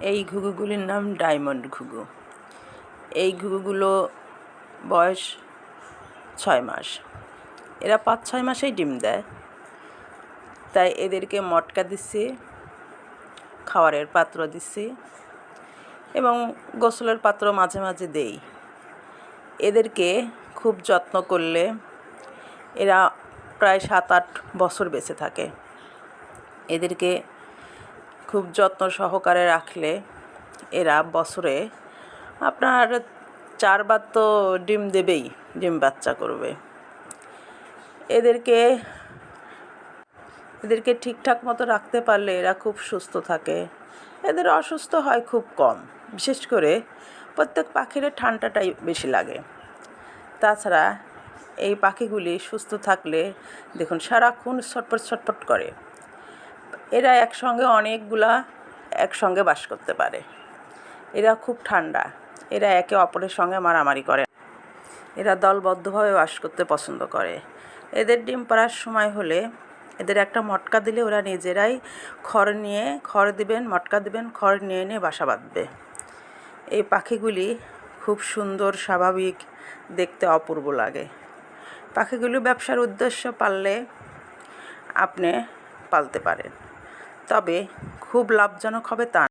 এই ঘুঘুগুলির নাম ডায়মন্ড ঘুঘু। এই ঘুঘুগুলো বয়স ছয় মাস। এরা পাঁচ ছয় মাসেই ডিম দেয়। তাই এদেরকে মটকা দিচ্ছি খাওয়ারের পাত্র দিচ্ছি এবং গোসলের পাত্র মাঝে মাঝে দেই। এদেরকে খুব যত্ন করলে এরা প্রায় সাত আট বছর বেঁচে থাকে। এদেরকে খুব যত্ন সহকারে রাখলে এরা বছরে আপনার চারবার তো ডিম দেবেই, ডিম বাচ্চা করবে। এদেরকে এদেরকে ঠিকঠাক মতো রাখতে পারলে এরা খুব সুস্থ থাকে। এদের অসুস্থ হয় খুব কম, বিশেষ করে প্রত্যেক পাখির ঠান্ডাটাই বেশি লাগে। তাছাড়া এই পাখিগুলি সুস্থ থাকলে দেখুন সারাক্ষণ ছটপট ছটপট করে। এরা একসঙ্গে অনেকগুলা একসঙ্গে বাস করতে পারে। এরা খুব ঠান্ডা। এরা একে অপরের সঙ্গে মারামারি করে। এরা দলবদ্ধভাবে বাস করতে পছন্দ করে। এদের ডিম পাড়ার সময় হলে এদের একটা মটকা দিলে ওরা নিজেরাই খড় নিয়ে, খড় দিবেন, মটকা দিবেন, খড় নিয়ে নিয়ে বাসা বাঁধবে। এই পাখিগুলি খুব সুন্দর, স্বাভাবিক, দেখতে অপূর্ব লাগে। পাখিগুলি ব্যবসার উদ্দেশ্য পাললে আপনি পালতে পারেন। তবে খুব লাভজনক হবে তা